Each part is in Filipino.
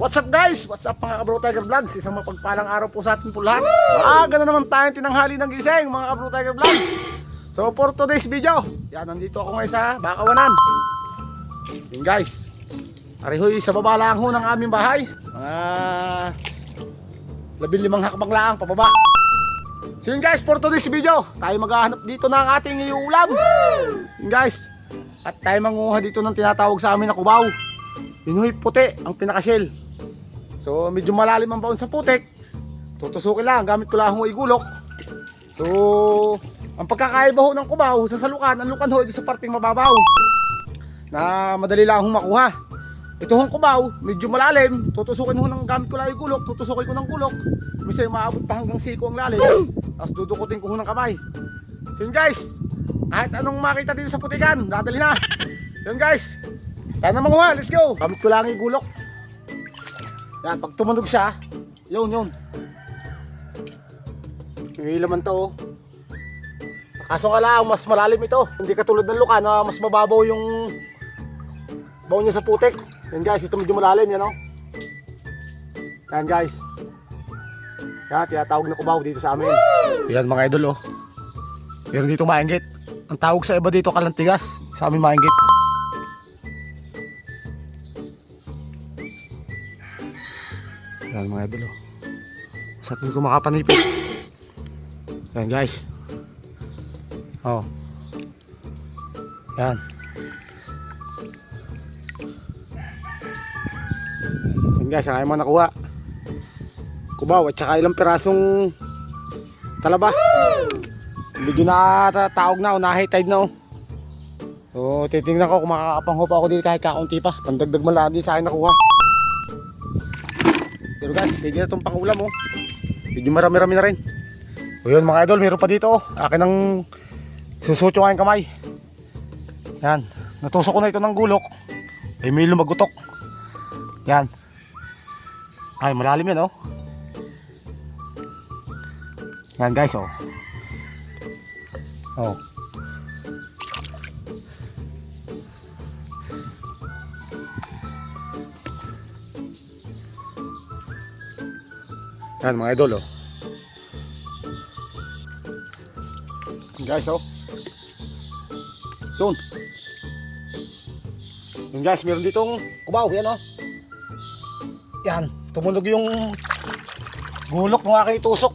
What's up guys? What's up mga Kabro Tiger Vlogs? Isang mapagpalang araw po sa atin po lahat. Maaga na naman tayong tinanghali ng gising mga Kabro Tiger Vlogs. So for today's video, yan nandito ako ngayon sa Bakawanan. Yun guys. Arihoy sa baba lang ho ng aming bahay. Mga labing limang hakbang lang pababa. So guys, for today's video, tayo maghahanap dito ng ating iulam. Yun guys, at tayo manguha dito ng tinatawag sa amin na kubaw. Ho'y puti, ang pinaka-shell. So medyo malalim ang baon sa putik. Tutusukin lang, gamit ko lang igulok. So, ang pagkakaiba ho ng kubaw sa salukan, ang lukan ho sa parting mababaw. Na madali lang hong makuha. Ito hong kubaw, medyo malalim. Tutusukin ho ng gamit ko lang igulok, tutusukin ko ng gulok. Minsan maabot pa hanggang siko ang lalim. Tapos dudukutin ko ho ng kamay. So yun guys, kahit anong makita dito sa putikan, dadali na. Yun guys, kaya na manguha, let's go. Gamit ko lang igulok. Yan, pag tumunog siya, yun, yun. Yung ilaman to, oh. Kaso nga lang, mas malalim ito. Hindi katulad ng luka na mas mababaw yung baw niya sa putik. Yan guys, ito medyo malalim, yan oh. Yan guys. Yan, tinatawag na kubaw dito sa amin. Yan mga idol oh. Pero dito maingit. Ang tawag sa iba dito kalantigas. Sa amin maingit. Yan mga idol oh. Sa atin ko makapanipid. Yan guys. Oh. Yan. Yan guys, ang ayaw nakuha. Kubaw at saka ilang pirasong talaba. Medyo na taog na, unahay tide na oh. So, titingnan ko kung makakapangho pa ako dito kahit kakaunti pa. Pandagdag man lang din sa akin nakuha. Pero guys, pwede na itong pangulam oh. Medyo marami-rami na rin. O yun mga idol, meron pa dito oh. Akin ang susutyo aking kamay. Yan. Natusok ko na ito ng gulok. Ay may lumagutok. Yan. Ay malalim yan oh. Yan guys oh. Oh. Yan mga idol oh. Guys oh. Yun. Yun guys, meron ditong kubaw. Yan oh. Yan. Tumunog yung gulok ng aking itusok.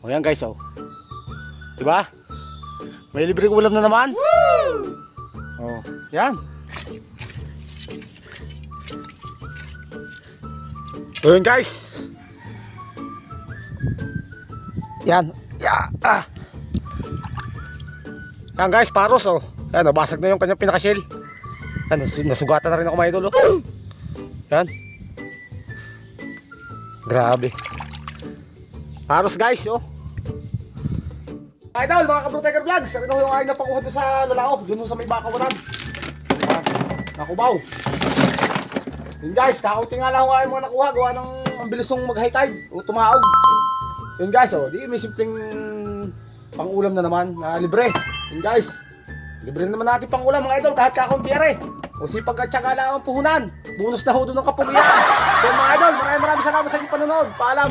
O yan guys oh. Diba? May libreng ulam na naman. Oh, yan. So yun guys. Yan. Ya. Ah. Yan guys, paros oh. Yan, nabasag na yung kanyang pinaka-shell. Yan, nas- nasugatan na rin ako mga idol oh. Yan. Grabe. Paros guys oh. Idol, mga kabro Tiger Vlogs, sabi ko yung aking napakuha doon sa lalao, doon sa may bakawanan. Ah, Nakubaw. Yun guys, kakaunti nga lang ako aking mga nakuha, gawa ng ang bilis ng mag-high tide, o tumaog. Yun guys, oh, di may simpleng pangulam na naman, na libre. Yun guys, libre naman natin pangulam mga idol, kahit kakaunti are. O sipag at saka lang ang puhunan. Bonus na ho doon ng kapulian. So mga idol, maraming maraming salamat sa inyong panonood. Paalam.